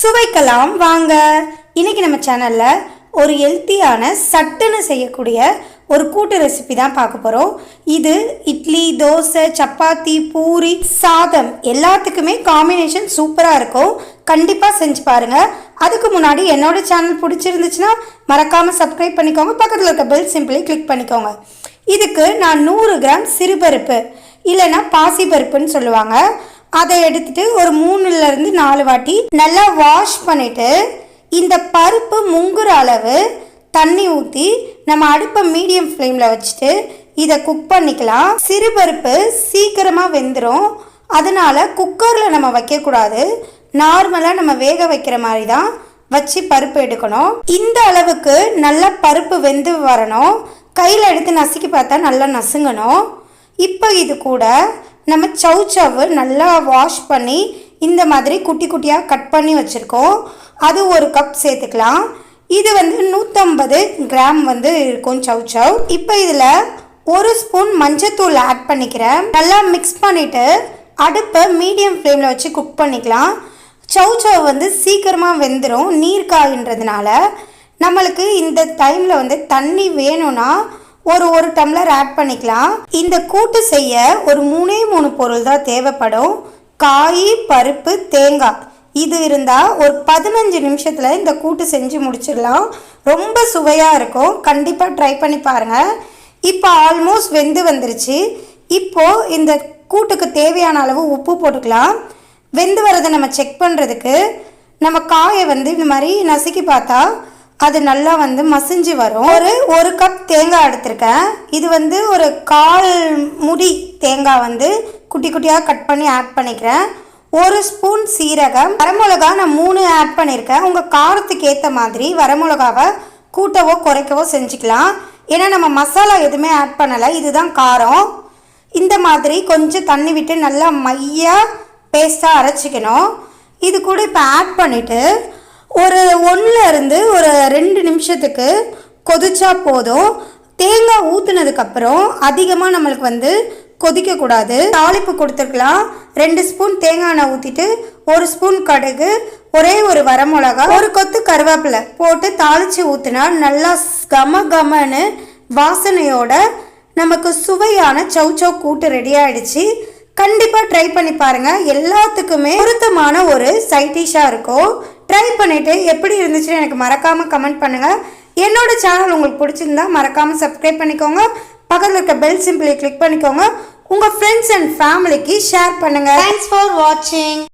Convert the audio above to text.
சுவைக்கலாம். வாங்க. இன்னைக்கு நம்ம சேனல்ல ஒரு ஹெல்த்தியான சட்டுன்னு செய்யக்கூடிய ஒரு கூட்டு ரெசிபி தான் பார்க்க போகிறோம் இது இட்லி தோசை சப்பாத்தி பூரி சாதம் எல்லாத்துக்குமே காம்பினேஷன் சூப்பராக இருக்கும். கண்டிப்பாக செஞ்சு பாருங்கள் அதுக்கு முன்னாடி என்னோட சேனல் பிடிச்சிருந்துச்சுன்னா மறக்காமல் சப்ஸ்கிரைப் பண்ணிக்கோங்க. பக்கத்தில் இருக்க பெல் சிம்பிளி கிளிக் பண்ணிக்கோங்க. இதுக்கு நான் நூறு கிராம் சிறுபருப்பு இல்லைன்னா பாசிபருப்புன்னு சொல்லுவாங்க. அதை எடுத்துட்டு ஒரு மூணுல இருந்து நாலு வாட்டி நல்லா வாஷ் பண்ணிட்டு இந்த பருப்பு முங்குற அளவு தண்ணி ஊற்றி நம்ம அடுப்பை மீடியம் ஃப்ளேமில் வச்சுட்டு இதை குக் பண்ணிக்கலாம். சிறுபருப்பு சீக்கிரமாக வெந்துடும் அதனால் குக்கரில் நம்ம வைக்கக்கூடாது. நார்மலாக நம்ம வேக வைக்கிற மாதிரி தான் வச்சு பருப்பு எடுக்கணும். இந்த அளவுக்கு நல்லா பருப்பு வெந்து வரணும். கையில் எடுத்து நசுக்கி பார்த்தா நல்லா நசுங்கணும். இப்போ இது கூட நம்ம சவு சவு நல்லா வாஷ் பண்ணி இந்த மாதிரி குட்டி குட்டியாக கட் பண்ணி வச்சுருக்கோம். அது ஒரு கப் சேர்த்துக்கலாம். இது வந்து நூற்றம்பது கிராம் வந்து இருக்கும் சவு சவ் இப்போ இதில் ஒரு ஸ்பூன் மஞ்சத்தூள் ஆட் பண்ணிக்கிறேன். நல்லா மிக்ஸ் பண்ணிவிட்டு அடுப்பை மீடியம் ஃப்ளேமில் வச்சு குக் பண்ணிக்கலாம். சவு சவ் வந்து சீக்கிரமாக வெந்துடும் நீர்காயின்றதுனால நம்மளுக்கு இந்த டைமில் வந்து தண்ணி வேணும்னா ஒரு ஒரு டம்ளர் ஆட் பண்ணிக்கலாம். இந்த கூட்டு செய்ய ஒரு மூணே மூணு பொருள் தான் தேவைப்படும். காய் பருப்பு தேங்காய். இது இருந்தால் ஒரு பதினஞ்சு நிமிஷத்தில் இந்த கூட்டு செஞ்சு முடிச்சிடலாம். ரொம்ப சுவையாக இருக்கும். கண்டிப்பாக ட்ரை பண்ணி பாருங்கள் இப்போ ஆல்மோஸ்ட் வெந்து வந்துருச்சு. இப்போது இந்த கூட்டுக்கு தேவையான அளவு உப்பு போட்டுக்கலாம். வெந்து வரதை நம்ம செக் பண்ணுறதுக்கு நம்ம காயை வந்து இந்த மாதிரி நசுக்கி பார்த்தா அது நல்லா வந்து மசிஞ்சு வரும். ஒரு ஒரு கப் தேங்காய் எடுத்திருக்கேன். இது வந்து ஒரு கால் முடி தேங்காய் வந்து குட்டி குட்டியாக கட் பண்ணி ஆட் பண்ணிக்கிறேன். ஒரு ஸ்பூன் சீரகம். வரமிளகா நான் மூணு ஆட் பண்ணியிருக்கேன். உங்கள் காரத்துக்கு ஏற்ற மாதிரி வரமிளகாவை கூட்டவோ குறைக்கவோ செஞ்சுக்கலாம். ஏன்னா நம்ம மசாலா எதுவுமே ஆட் பண்ணலை. இதுதான் காரம். இந்த மாதிரி கொஞ்சம் தண்ணி விட்டு நல்லா மையாக பேஸ்ட்டாக அரைச்சிக்கணும். இது கூட இப்போ ஆட் பண்ணிவிட்டு ஒரு ஒன்றில் இருந்து ஒரு ரெண்டு நிமிஷத்துக்கு கொதிச்சா போதும். தேங்காய் ஊற்றுனதுக்கப்புறம் அதிகமாக நம்மளுக்கு வந்து கொதிக்கக்கூடாது தாளிப்பு கொடுத்துருக்கலாம். ரெண்டு ஸ்பூன் தேங்காய் எண்ணெய் ஊற்றிட்டு ஒரு ஸ்பூன் கடுகு ஒரே ஒரு வரமிளகா ஒரு கொத்து கருவேப்பிலை போட்டு தாளித்து ஊற்றினா நல்லா கம கமன்னு வாசனையோட நமக்கு சுவையான சௌ சௌ கூட்டு ரெடி ஆயிடுச்சு. கண்டிப்பாக ட்ரை பண்ணி பாருங்க. எல்லாத்துக்குமே பொருத்தமான ஒரு சைட் டிஷ்ஷாக இருக்கும். ட்ரை பண்ணிவிட்டு எப்படி இருந்துச்சுன்னு எனக்கு மறக்காமல் கமெண்ட் பண்ணுங்கள் என்னோட சேனல் உங்களுக்கு பிடிச்சிருந்தா மறக்காமல் சப்ஸ்கிரைப் பண்ணிக்கோங்க. பக்கத்தில் இருக்க பெல் சிம்பிளை கிளிக் பண்ணிக்கோங்க. உங்கள் ஃப்ரெண்ட்ஸ் அண்ட் ஃபேமிலிக்கு ஷேர் பண்ணுங்கள் தேங்க்ஸ் ஃபார் வாட்சிங்